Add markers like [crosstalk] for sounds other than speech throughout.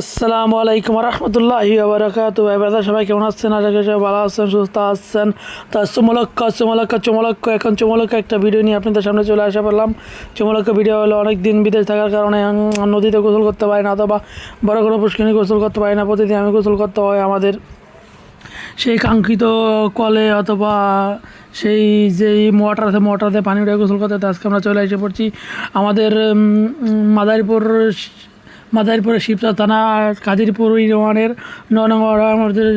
আসসালামু আলাইকুম রহমতুল্লাহ বারাকাতু ব্রাদার, সবাই কেমন আছেন? আশা করি ভালো আছেন, সুস্থ আছেন। তা চুমলক্ষ চমলক্ষ চমলক্ষ এখন চমলক্ষ একটা ভিডিও নিয়ে আপনাদের সামনে চলে আসা পারলাম চমলক্ষ ভিডিও হলো অনেক দিন বিদেশ থাকার কারণে নদীতে গোসল করতে পারি না, অথবা বড় কোনো পুষ্কিনি গোসল করতে পারি না। প্রতিদিন আমি গোসল করতে হয় আমাদের সেই কাঙ্ক্ষিত কলে অথবা সেই যেই মোটর আছে মোটর দিয়ে পানি উঠে গোসল করতে। আজকে আমরা চলে এসে পড়ছি আমাদের মাদারীপুর মাদারীপুরের শিবচা থানা কাদিরপুর ইউনিয়নের আমাদের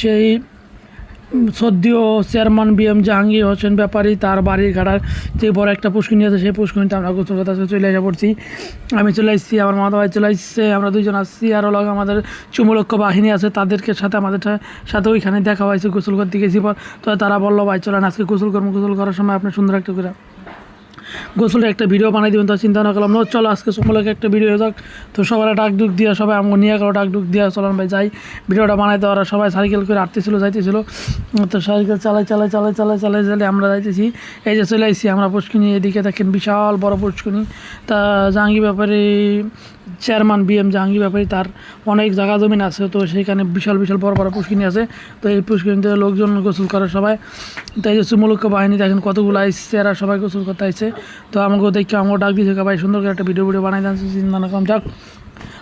সেই সদ্যীয় chairman B M Jahangir Hossain Bepari তার বাড়ির ঘাটার যে বড় একটা পুষ্করিণী আছে সেই পুষ্করিণীতে আমরা গোসল আজকে চলে এসে পড়ছি। আমি চলে এসেছি আমার মামা ভাই চলে এসেছে আমরা দুজন আসছি আর হলো আমাদের চুমলক্ষ বাহিনী আছে, তাদেরকে সাথে আমাদের সাথে ওইখানে দেখা হয়েছে গোসল করতে গেছি। পর তো তারা বলল, ভাই, চলেন আজকে গোসল করব। গোসল করার সময় আপনি সুন্দর একটা করে গোসলের একটা ভিডিও বানাই দিবেন, তো চিন্তা না করলাম, না, চলো আজকে সমলকে একটা ভিডিও যাক। তো সবার ডাক ডুক দিয়ে, সবাই আমার নিয়ে গেলো, ডাক ডুক দিয়ে চলাম ভাই, যাই। ভিডিওটা বানাইতে ওরা সবাই সাইকেল করে আটতেছিল যাইতেছিল। তো সাইকেল চালাই চালাই চালাই চালাই চালাই চালাই আমরা যাইতেছি। এই যে চলে আসছি আমরা পুষ্কিনি, এদিকে দেখেন বিশাল বড় পুষ্কিনি। তা জাহাঙ্গীর ব্যাপারে chairman B M Jahangir Bepari, তার অনেক জায়গা জমিন আছে, তো সেখানে বিশাল বিশাল বড় বড় পুষ্কিনি আছে। তো এই পুষ্কিনিতে লোকজন গোসল করে সবাই। তাই যে সুমলক্ষ বাহিনী, দেখেন কতগুলো আইসছে, এরা সবাই গোসল করতে আইসছে তো আমাকেও দেখে আমাকে ডাক দিয়েছে, ভাই সুন্দর করে একটা ভিডিও ভিডিও বানাই দিচ্ছে চিন্তা না কম, যাক।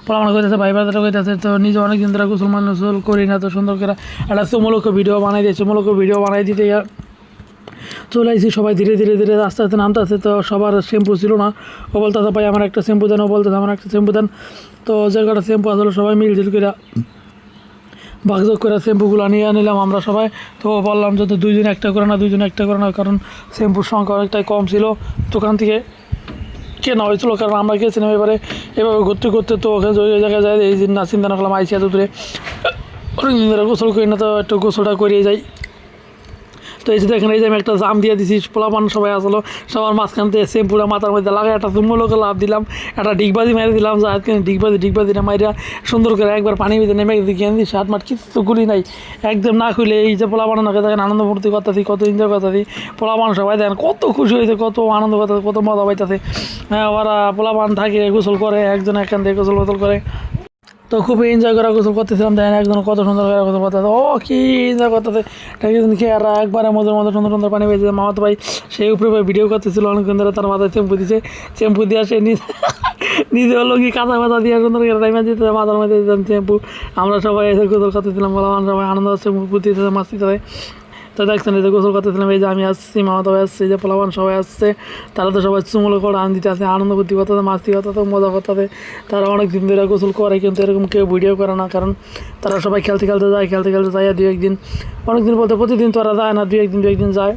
পরামর্শ করতেছে ভাই ব্রাদারও করতেছে তো নিজে অনেক দিন ধরে গোসল মান করি না, তো সুন্দর করে একটা সুমলক্ষ ভিডিও বানাই দিয়েছে সুমলক্ষ ভিডিও বানাই দিতে চলে আসছি সবাই ধীরে ধীরে ধীরে আস্তে আস্তে নামতে আসতে তো সবার শ্যাম্পু ছিল না। ও বলতে ভাই আমার একটা শ্যাম্পু দেন, ও বলতে আমার একটা শ্যাম্পু দেন। তো যে কটা শ্যাম্পু আসলে সবাই মিলঝিল করে ভাগযোগ করে শ্যাম্পুগুলো নিয়ে নিলাম আমরা সবাই। তো বললাম যে দুইজন একটা করে না, দুইজন একটা করে না, কারণ শ্যাম্পুর সংখ্যা অনেকটাই কম ছিল। দোকান থেকে কেনা হয়েছিল, কারণ আমরা গেছিলাম এবারে। এভাবে ঘুরতে ঘুরতে তো ওখানে ওই জায়গায় যাই, এই দিন না, চিন্তা না করলাম আইসিয়া দূরে অনেক দিন ধরে গোসল করি না, তো একটু গোসলটা করিয়ে যাই। তো যে দেখেন, এই যে আমি একটা জাম দিয়ে দিছি, পোলাপান সবাই আসলো, সবার মাঝখান থেকে শ্যাম্পুটা মাথার মধ্যে লাগাই একটা তুমলোকে লাভ দিলাম, একটা ডিগবাজি মেরে দিলাম, যা আজকে ডিগবাজি ডিগবাজিটা মাইরা সুন্দর করে একবার পানি ভিতরে নেমে দিকে এনে শার্ট মাঠ কিছু গুলি নাই। একদম না খুলে এই যে পোলাপান নাকি দেখেন, আনন্দ ফুর্তি করতেছি, কত এনজয় করতেছি। পোলাপান সবাই দেখেন, কত খুশি হয়েছে কত আনন্দ করতেছে, কত মজা পাইতেছে। হ্যাঁ ওরা পোলাপান থাকে, গোসল করে, একজন এখান থেকে গোসল গোসল করে। তো খুব এনজয় করা গোসল করতেছিলাম দেখেন একজন কত সুন্দর করে গোসল করতে ও, কি এনজয় করতেছে। খেয়ে আর একবারে মজার মতো সুন্দর সুন্দর পানি পেয়েছে মামাতো ভাই সেই উপরে ভাই ভিডিও করতেছিল, অনেকক্ষণ ধরে তার মাথায় চেম্পু দিছে। চেম্পু দিয়ে সে নিজে হলো কি কাঁচা মাথা দিয়ে সুন্দর করে টাইমে দিতে মাথার মধ্যে দিতাম চেম্পু আমরা সবাই এসে গোসল করতেছিলাম, বললাম সবাই আনন্দ হচ্ছে দিতে মাছ করে। তো দেখছেন এই যে গোসল করতেছিলাম, এই যে আমি আসছি, মামা তো আসছে, এই যে পোলাবান সবাই আসছে, তারা তো সবাই চুমুলো করে আন দিতে আসে আনন্দ করতে করতে মাস্তি করতে মজা করতে তারা অনেক দিন ধরে গোসল করে, কিন্তু এরকম কেউ ভিডিও করে না, কারণ তারা সবাই খেলতে খেলতে যায়, খেলতে খেলতে যায় দু একদিন, অনেকদিন বলতে প্রতিদিন তো ওরা যায় না দু একদিন দু একদিন যায়।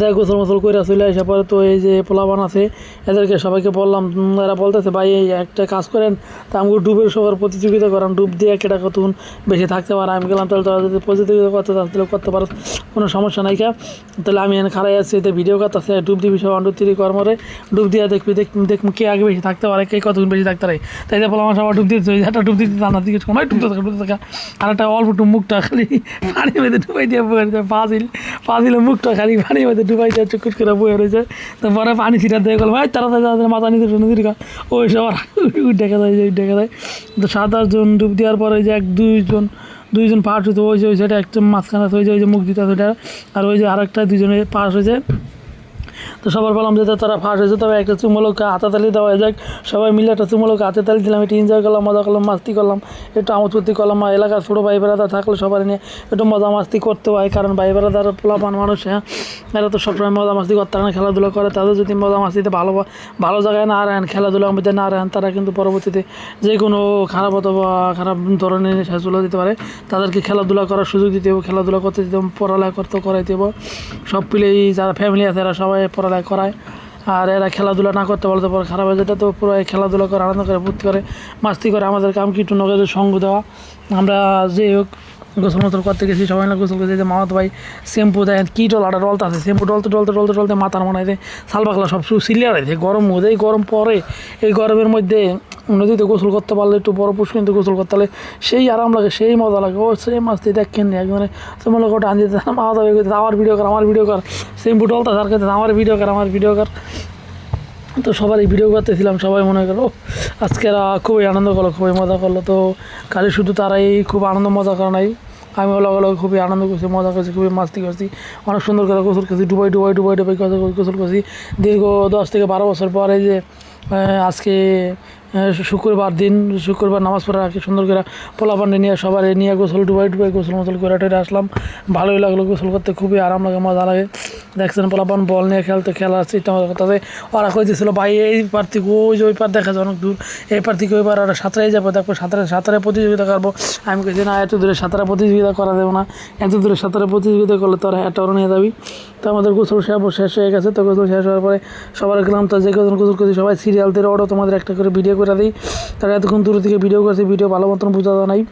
যাই গোসল মোসল করে চলে আসা পরে তো এই যে পোলাবান আছে, এদেরকে সবাইকে বললাম এরা বলতেছে, ভাই, এই একটা কাজ করেন, তা আমাকে ডুবের সবার প্রতিযোগিতা করান, ডুব দিয়ে কেটা কতক্ষণ বেশি থাকতে পারে। আমি গেলাম তাহলে তোরা যদি প্রতিযোগিতা করতে চাস, তাহলে করতে পারো, কোনো সমস্যা নাই কা। তাহলে আমি এখানে খারাই আছি, এতে ভিডিও করতেছে, ডুব দিবি সব ডুব তিরি কর্মরে, ডুব দিয়ে দেখবি, দেখ দেখবি কে আগে বেশি থাকতে পারে, কে কতক্ষণ বেশি থাকতে পারে। তাই যে বললাম সবার ডুব দিতে একটা ডুব দিতে জানার দিকে সময় ডুবতে থাকা ডুবতে থাকা আর একটা অল্প একটু মুখটা খালি পানির মধ্যে ডুবাই দিয়ে বয়ে রয়েছে পা দিল মুখটা খালি পানির মধ্যে ডুবাই যায় চুকুট করে বয়ে রয়েছে তারপরে পানি ছিটা দিয়ে গেল ভাই তারা তাদের মাথা নিতে নদীর ওই সব [laughs] ডেকে দেয় যে ডেকে দেয়। তো সাত আটজন ডুব দেওয়ার পরে যে এক, দুইজন দুইজন পাশ হতো ওই যে, ওই সেটা একটা মাঝখানে ওই যে ওই যে মুখ দিতে আর ওই যে আরেকটা দুজনে পাশ হয়েছে তো সবার বললাম যে তারা ফার্স্ট হয়েছে, তবে একটা চুমলোকে হাতাতালি দেওয়া যাক। সবাই মিলে একটা চুমলোকে হাতে তালি দিলাম, একটু এনজয় করলাম, মজা করলাম, মাস্তি করলাম। একটু আমোদ ফুর্তি করলাম, আর এলাকার ছোটো ভাই বেড়াদার থাকলে সবাই নিয়ে একটু মজা মাস্তি করতে হয়, কারণ ভাই বেড়াদার পোলাপান মানুষ হ্যাঁ? এরা তো সবসময় মজা মাস্তি করতে না, খেলাধুলা করে। তাদের যদি মজা মাস্তিতে ভালো ভালো জায়গায় না রাখেন, খেলাধুলার মধ্যে না রাখেন, তারা কিন্তু পরবর্তীতে যে কোনো খারাপ অথবা খারাপ ধরনের নেশাচুলো দিতে পারে। তাদেরকে খেলাধুলা করার সুযোগ দিতে হবে, খেলাধুলা করতে দিতে হবে, পড়ালেখা করতে করাইতে হবে। সব পিলেই যারা ফ্যামিলি আছে, এরা সবাই পড়ালেখা করায়। আর এরা খেলাধুলা না করতে বলতে পরে খারাপ হয়ে যেটা তো পুরো খেলাধুলা করে, আনন্দ করে, ফুর্তি করে, মাস্তি করে। আমাদের কাম কিটু নগদের সঙ্গ দেওয়া। আমরা যে হোক গোসল মোসল করতে গেছি, সবাই মিলে গোসল করতে মামাত ভাই শ্যাম্পু দেয়, কি ডলাটা ডলতে আছে শ্যাম্পু ডলতে ডলতে ডলতে ডলতে মাথার মনে হয় সাল পাকলা সব শুধু সিলিয়ার আছে গরম মধ্যে, এই গরম পরে, এই গরমের মধ্যে নদীতে গোসল করতে পারলে একটু বড় পুষ্কিনিতে গোসল করতে পারলে সেই আরাম লাগে, সেই মজা লাগে। ও সেই মাস্তি দেখেন নি একজনে তোমার লোক ওটা আনতে মাথা ভাই আমার ভিডিও কর, আমার ভিডিও কর। শ্যাম্পু ডলতে সার আমার ভিডিও কর, আমার ভিডিও কর। তো সবারই ভিডিও করতেছিলাম সবাই মনে করো আজকে খুবই আনন্দ করল, খুবই মজা করল। তো কালি শুধু তারাই খুব আনন্দ মজা করে নাই, আমি অলগ অলগ খুবই আনন্দ করছি, মজা করছি, খুবই মাস্তি করছি, অনেক সুন্দর করে গোসল করছি, ডুবাই ডুবাই ডুবাই ডুবাই গোসল করছি দীর্ঘ দশ থেকে বারো বছর পরে যে আজকে শুক্রবার দিন, শুক্রবার নামাজ পড়ে রাখি সুন্দর করে পোলা পান্ডে নিয়ে সবার নিয়ে গোসল, ডুবাই ডুবাই গোসল, মোসল করে আসলাম। ভালোই লাগল গোসল করতে, খুবই আরাম লাগে, মজা লাগে। দেখছেন পোলাপান বল নিয়ে খেলতে খেলা মজা করতে ওরা কইতেছিল ভাই, এই পার থেকে ওই যে ওই পার দেখা যায় অনেক দূর, এই পার থেকে ওই পার ওরা সাঁতরাই যাব দেখব সাঁতারে সাঁতারে প্রতিযোগিতা করব। আমি কেছি না, এত দূরে সাঁতারে প্রতিযোগিতা করা দেবো না, এত দূরে সাঁতারে প্রতিযোগিতা করলে তোরা একটা নিয়ে যাবি। তো আমাদের গোসল শেষ শেষ হয়ে গেছে, তো গোসল শেষ হওয়ার পরে সবার গেলাম তো যে কজন গোসল করছি, সবাই সিরিয়াল থেকে ওটা তোমাদের একটা করে ভিডিও করে দিই। তারা এতক্ষণ দূর থেকে ভিডিও করছে ভিডিও ভালো মতন বোঝা যায় নাই।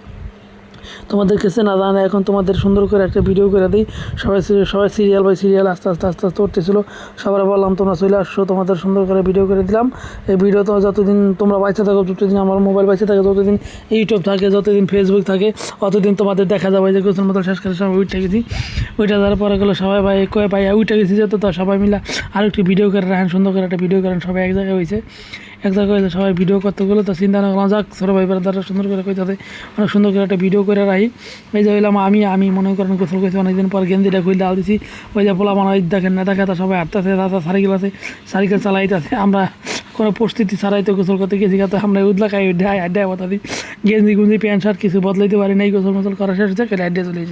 তোমাদের কাছে না জানে এখন তোমাদের সুন্দর করে একটা ভিডিও করে দিই। সবাই সবাই সিরিয়াল বাই সিরিয়াল আস্তে আস্তে আস্তে আস্তে উঠতেছিল। সবার বললাম, তোমরা চলে আসছো, তোমাদের সুন্দর করে ভিডিও করে দিলাম। এই ভিডিও তো যতদিন তোমরা বাইচে থাকো, যতদিন আমার মোবাইল বাইচে থাকে যতদিন ইউটিউব থাকে, যতদিন ফেসবুক থাকে, অতদিন তোমাদের দেখা যাবে যে গোসল মতো শেষ করে সবাই উঠে গেছি। ওইটা যাওয়ার পরে গেলো সবাই ভাই, কয়ে ভাই, উঠে গেছি যেত সবাই মিলে আরেকটি ভিডিও করে রাখেন, সুন্দর করে একটা ভিডিও করেন, সবাই এক জায়গায় হয়েছে। এক জায়গায় সবাই ভিডিও করতে গেলো তো চিন্তা না করলাম যাক ছোটো ভাই দ্বারা সুন্দর করে কইতে অনেক সুন্দর করে একটা ভিডিও করে রাখি। এই যে হইলাম আমি আমি মনে করেন গোসল করছি, অনেকদিন পর গেঞ্জিটা খুলে ডাল দিছি। ওই যে পোলা মানে দেখেন না, দেখা সবাই হাঁটতেছে দাদা সাইকেল আছে সাইকেল চালাইতেছে। আমরা কোনো প্রস্তুতি ছাড়াই তো গোসল করতে গেছি তো আমরা উদলা খাই আড্ডায় আড্ডায় কথা দিই গেঞ্জি গুঞ্জি, প্যান্ট শার্ট কিছু বদলাইতে পারি নাই গোসল মোসল করা শেষ হচ্ছে আড্ডায় চলে।